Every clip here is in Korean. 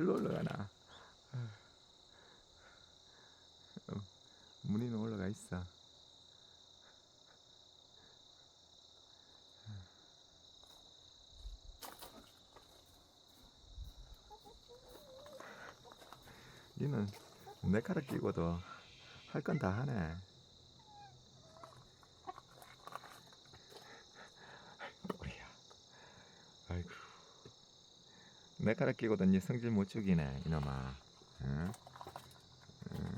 글로 올라가나? 어, 문이는 올라가 있어. 니는 내가락 끼고도 할 건 다 하네. 꼬리야. 아이고. 내가락 끼고도 니 성질 못 죽이네, 이놈아. 응? 응.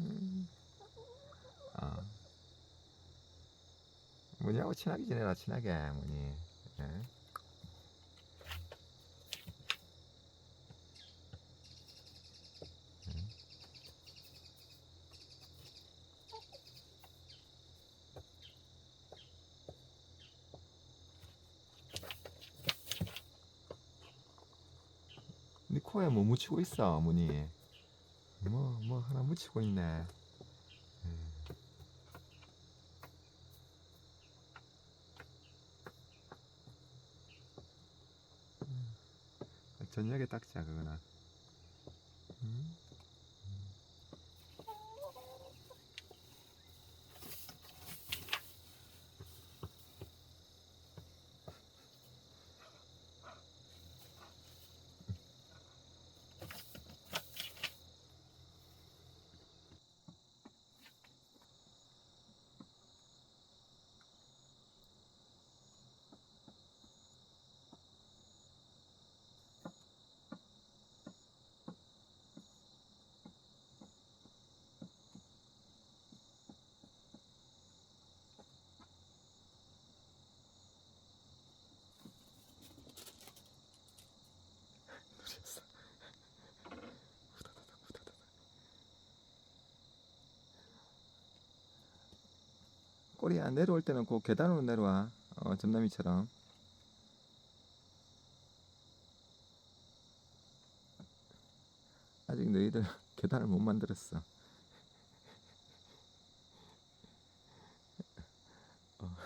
음. 어. 문이하고 친하게 지내라, 친하게, 문이. 응? 네 코에 뭐 묻히고 있어, 어머니? 뭐, 뭐 하나 묻히고 있네. 음. 음. 저녁에 닦자, 그거나. 꼬리야. 내려올 때는 그 계단으로 내려와. 어, 점남이처럼. 아직 너희들 계단을 못 만들었어. 어,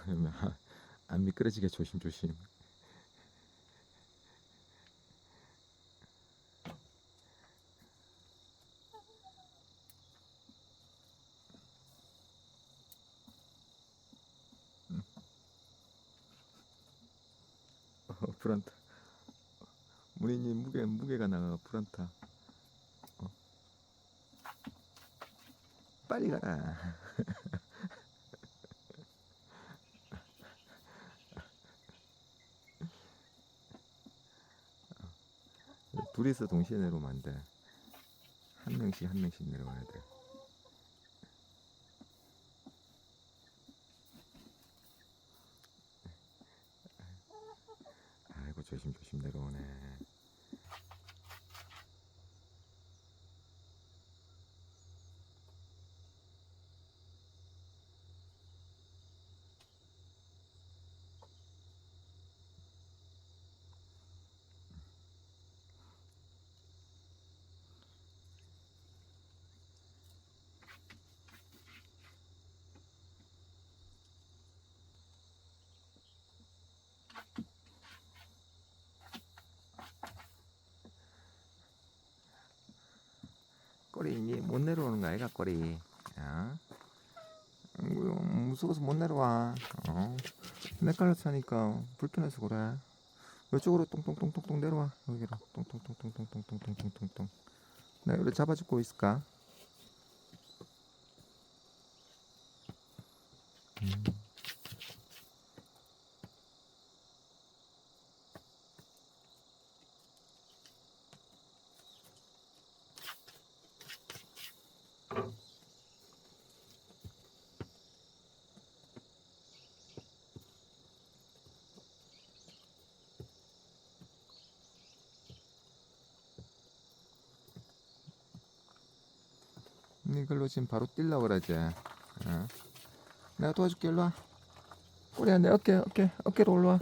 안 미끄러지게 조심조심 어, 불안타. 문희님 무게 무게가 나가 불안타. 어. 빨리 가라. 어. 둘이서 동시에 내려오면 안 돼. 한 명씩 한 명씩 내려와야 돼. 아이고 조심조심 내려오네. 꼬리 이못 내려오는 거 아이가 꼬리. 어? 아이고, 무서워서 못 내려와. 어? 내 깔라서 하니까 불편해서 그래. 이쪽으로 똥똥똥똥똥 내려와. 여기로 똥똥똥똥똥똥똥똥똥똥똥. 내가 여기 잡아주고 있을까? 음. 네, 이걸로 지금 바로 뛸라 그러지. 어. 내가 도와줄게 일로 와. 꼬리야 내 어깨 어깨 어깨로 올라와.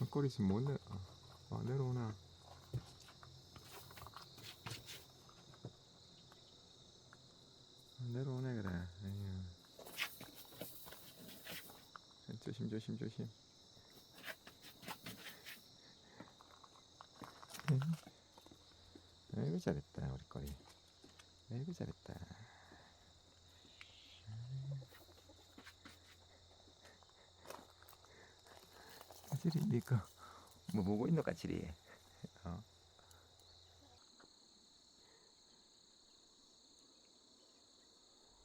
아, 꼬리 지금 못 내. 내려오나. 내려오네 그래. 에휴. 조심 조심 조심. 아이고 잘했다 우리 꼬리. 아이고 잘했다. 니꺼 뭐 보고 있노 까칠이? 어?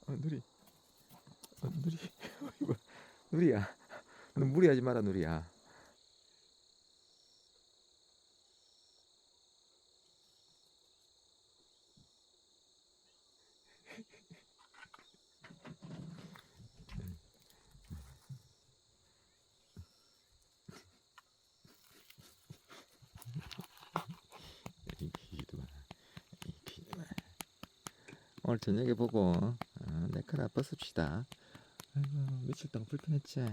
어 누리 어 누리 이거 누리야 너 무리하지 마라 누리야 이 비도만 이 비도만 오늘 저녁에 보고 어, 내 카라 벗읍시다. 아이고 며칠 동안 불편했지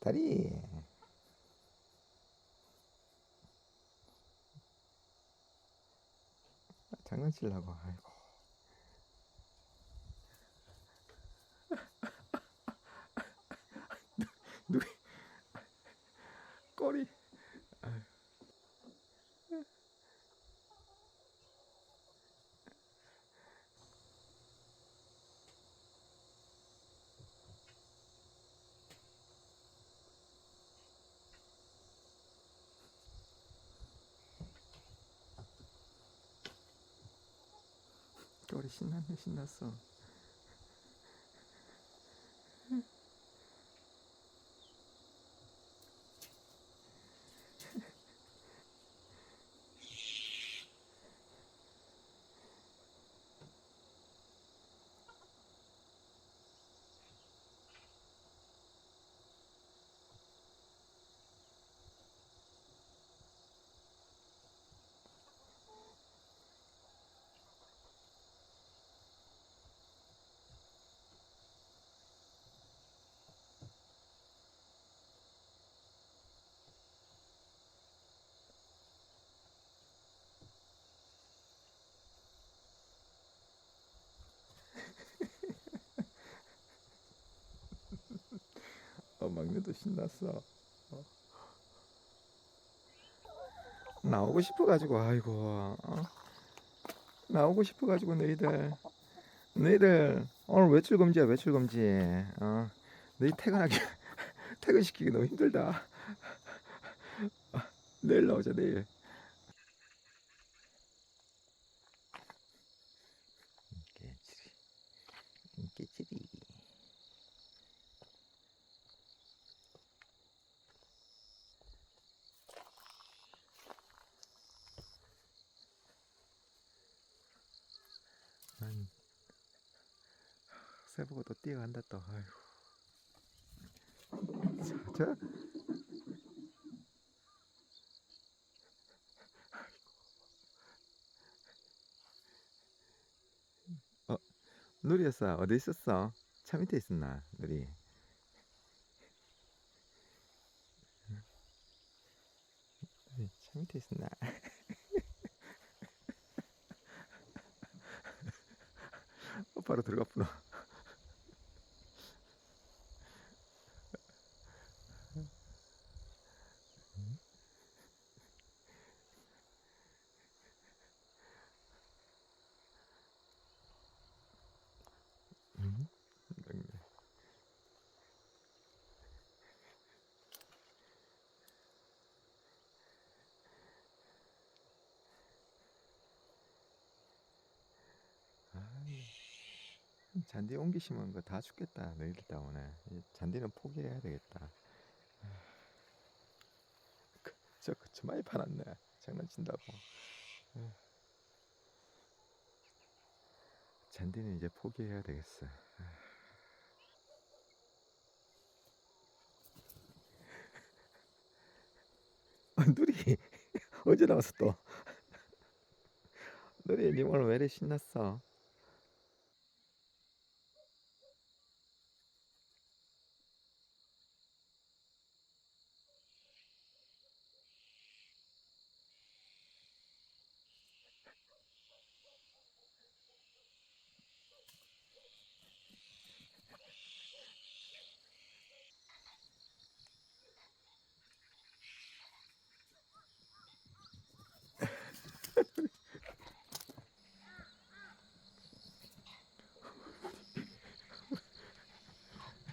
다리 장난치려고 아이고 누구 꼬리 아유. 꼬리 신났네 신났어 막내도 신났어. 어. 나오고 싶어가지고, 아이고, 어? 나오고 싶어가지고, 너희들. 너희들, 오늘 외출 금지야, 외출 금지. 어? 너희 퇴근하기, 퇴근시키기 너무 힘들다. 어, 내일 나오자, 내일. 깨치리. 깨치리. 아니, 새보고 또 뛰어간다 또. 아이고. 자, 자. 어, 누리였어. 어디 있었어? 차 밑에 있었나, 누리? 차 밑에 있었나? 어, 바로 들어갔구나. 잔디 옮기시면 그다 죽겠다 너희들 때문에 이 잔디는 포기해야 되겠다 그, 저 그치 많이 팔았네 장난친다고. 잔디는 이제 포기해야 되겠어 어, 누리 어제 나왔어 또. 너네 님 오늘 왜 이래 신났어?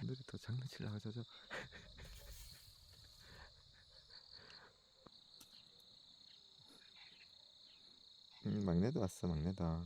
너희 더 장난치려고 저저. 음, 막내도 왔어 막내도.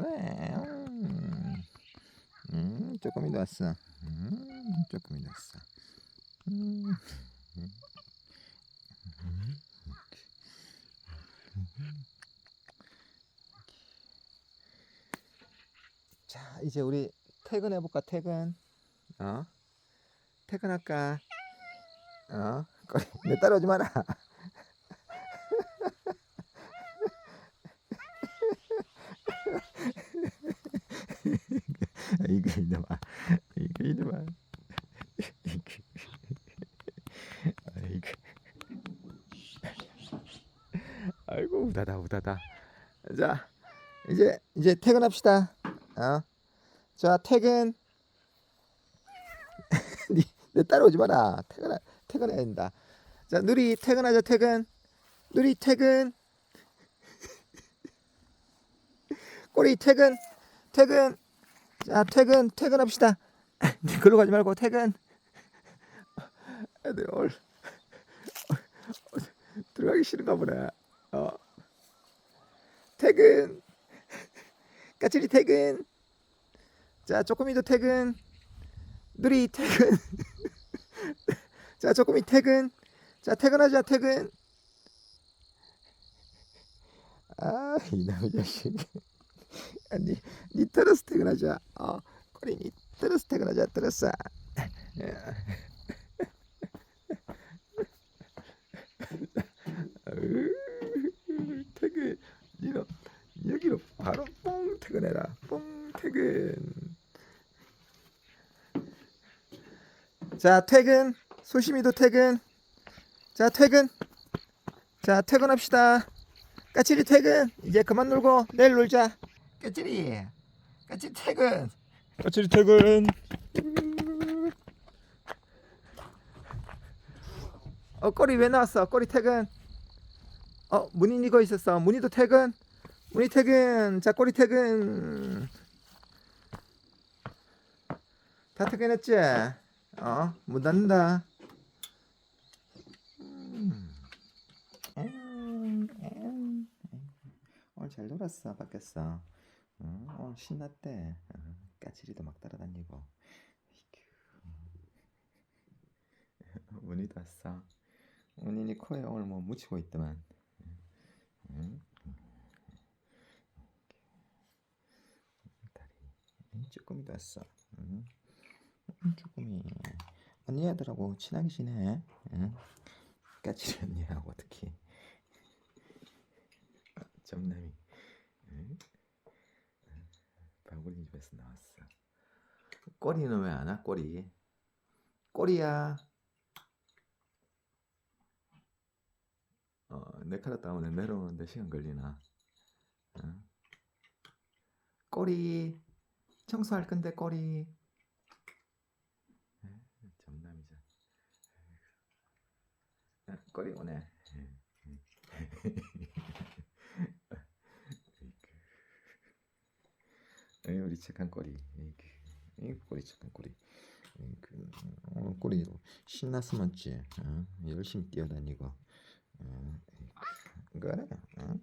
그래. 음, 음 조금이 왔어. 음, 조금이 왔어. 음, 음, 음. 자, 이제 우리 퇴근해 볼까? 퇴근. 어? 퇴근할까? 어? 내 따라오지 마라. 이거 이놈아. 이거 이놈아. 이거 아이고. 아이고 우다다 우다다. 자 이제 이제 퇴근합시다. 어자 퇴근. 니, 내 따라오지 마라. 퇴근 퇴근해야 된다. 자 누리 퇴근하자 퇴근. 누리 퇴근. 꼬리 퇴근. 퇴근 자 퇴근 퇴근합시다. 글로 가지 말고 퇴근. 애들 오늘 들어가기 싫은가 보네. 어. 퇴근. 까칠이 퇴근. 자 쪼꼬미도 퇴근. 누리 퇴근. 자 쪼꼬미 퇴근. 자 퇴근하자 퇴근. 아 이놈의 자식. 아니 니 트러스 퇴근하자. 어 꼬리 니 트러스 퇴근하자 트러스 퇴근 니너 여기로 바로 뽕 퇴근해라. 뽕 퇴근. 자 퇴근. 소심이도 퇴근. 자 퇴근. 자 퇴근합시다. 까칠이 퇴근. 이제 그만 놀고 내일 놀자 까칠이 까칠이 퇴근. 까칠이 퇴근. 어 꼬리 왜 나왔어? 꼬리 퇴근. 어 문인 이거 있었어. 문이도 퇴근. 문이 퇴근. 자 꼬리 퇴근. 다 퇴근했지? 어문 닫는다. 음. 음, 음. 오늘 잘 놀았어 밖에서. 어, 오늘 신났대 어, 까칠이도 막 따라다니고. 문이도 왔어 문인이 코에 오늘 뭐 묻히고 있더만 응? 다리 응, 쭈꾸미도 왔어 응? 응, 쭈꾸미 언니 애들하고 친하게 지내 응? 까칠이 언니하고 특히 점남이 응? 방울이 집에서 나왔어. 꼬리는 왜 안 와? 꼬리. 꼬리야. 어, 내 카라 때문에 내려오는데 시간 걸리나? 응? 꼬리. 청소할 건데 꼬리. 아, 꼬리 오네 에이, 우리 착한 꼬리 에이, 이 꼬리 착한 꼬리 그, 오늘 꼬리 신났으면지 어? 열심히 뛰어다니고 어? 그래 어?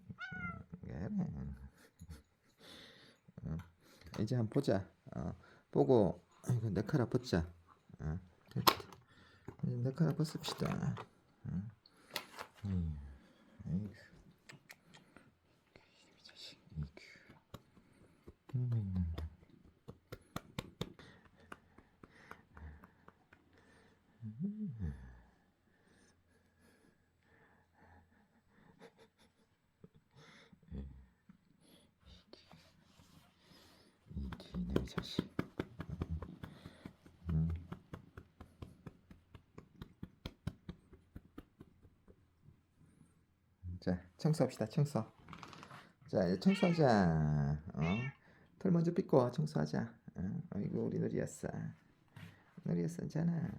그래 어? 이제 한번 보자 어? 보고 이거 내 카라 벗자 어? 내 카라 벗읍시다 어? 음, 아이고. 이 자식, 아이고. 음. 자, 청소합시다. 청소. 자, 청소하자. 어? 털 먼저 빗고 청소하자. 어? 아이고 우리 누리였어. 누리였었잖아.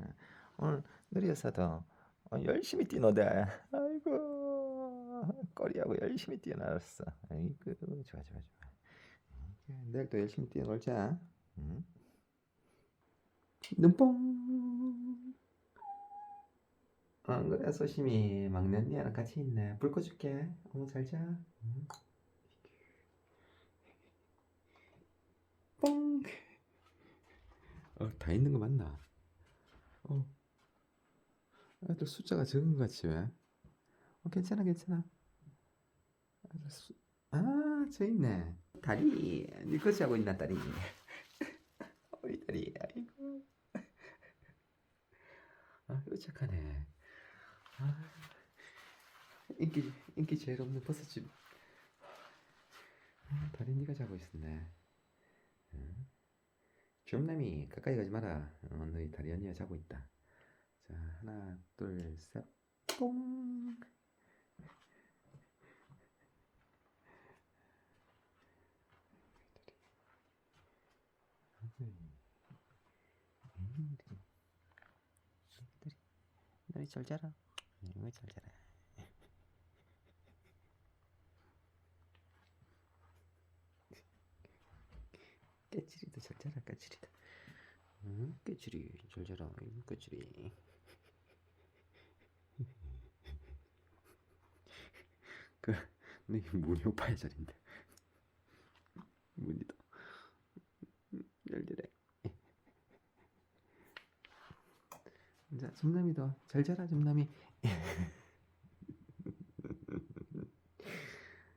오늘 누리였어도 어, 열심히 뛰노대. 아이고 꼬리하고 열심히 뛰어놀았어. 아이고 좋아 좋아 좋아. 내일 또 열심히 뛰어놀자. 응? 눈뽕. 안 그래 소심이 막내 언니랑 같이 있네. 불 꺼줄게. 어머 잘 자. 응? 뽕. 어, 다 있는 거 맞나? 어. 애들 숫자가 적은 것 같지 왜? 어, 괜찮아 괜찮아. 애들 수... 아, 저 있네. 다리, 네 것이 하고 있나 다리. 우리 다리, 아이고. 아, 이거 착하네. 아, 인기 인기 제일 없는 버섯집. 아, 다리 네가 자고 있었네. 응? 주엄남이 가까이 가지 마라. 어, 너희 다리 언니가 자고 있다. 자, 하나, 둘, 셋, 뽕. 너희 잘 자라. 너희 잘 자라. 깨치리도 잘 자라, 깨치리도. 응? 깨치리 잘 자라. 응, 깨치리. 그, 네 문이 오빠의 자리인데. 문이도 열리래. 자, 점남이도 잘 자라, 점남이.